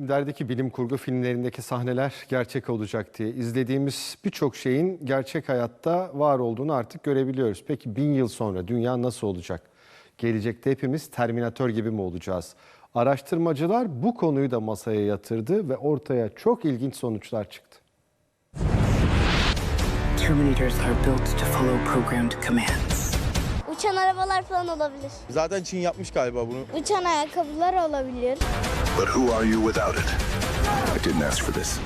Filmlerdeki bilim kurgu filmlerindeki sahneler gerçek olacak diye izlediğimiz birçok şeyin gerçek hayatta var olduğunu artık görebiliyoruz. Peki bin yıl sonra dünya nasıl olacak? Gelecekte hepimiz Terminator gibi mi olacağız? Araştırmacılar bu konuyu da masaya yatırdı ve ortaya çok ilginç sonuçlar çıktı. Terminators are built to follow programmed commands. Uçan arabalar falan olabilir. Zaten Çin yapmış galiba bunu. Uçan ayakkabılar olabilir. But who are you without it? I didn't ask for this.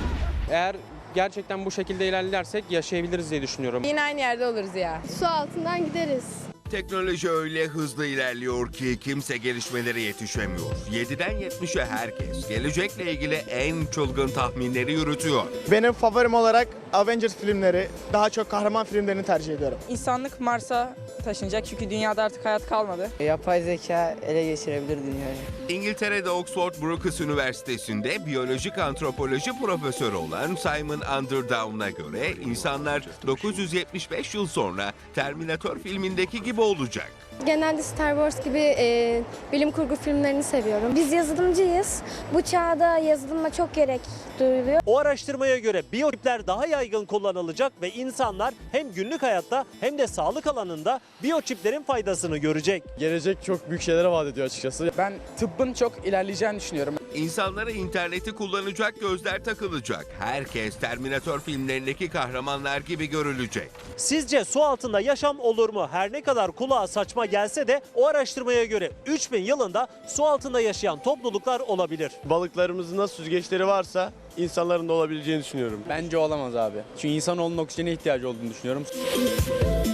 Eğer gerçekten bu şekilde ilerlersek yaşayabiliriz diye düşünüyorum. Yine aynı yerde oluruz ya. Su altından gideriz. Teknoloji öyle hızlı ilerliyor ki kimse gelişmelere yetişemiyor. 7'den 70'e herkes gelecekle ilgili en çılgın tahminleri yürütüyor. Benim favorim olarak Avengers filmleri, daha çok kahraman filmlerini tercih ediyorum. İnsanlık Mars'a taşınacak çünkü dünyada artık hayat kalmadı. Yapay zeka ele geçirebilir dünyayı. İngiltere'de Oxford Brookes Üniversitesi'nde biyolojik antropoloji profesörü olan Simon Underdown'a göre insanlar 975 yıl sonra Terminator filmindeki gibi olacak. Genelde Star Wars gibi e, bilim kurgu filmlerini seviyorum. Biz yazılımcıyız. Bu çağda yazılıma çok gerek duyuluyor. O araştırmaya göre biyotipler daha yaygın kullanılacak ve insanlar hem günlük hayatta hem de sağlık alanında biyoçiplerin faydasını görecek. Gelecek çok büyük şeylere vaat ediyor açıkçası. Ben tıbbın çok ilerleyeceğini düşünüyorum. İnsanlara interneti kullanacak gözler takılacak. Herkes Terminator filmlerindeki kahramanlar gibi görülecek. Sizce su altında yaşam olur mu? Her ne kadar kulağa saçma gelse de o araştırmaya göre 3000 yılında su altında yaşayan topluluklar olabilir. Balıklarımızın nasıl süzgeçleri varsa insanların da olabileceğini düşünüyorum. Bence olamaz abi. Çünkü insanoğlunun oksijene ihtiyacı olduğunu düşünüyorum.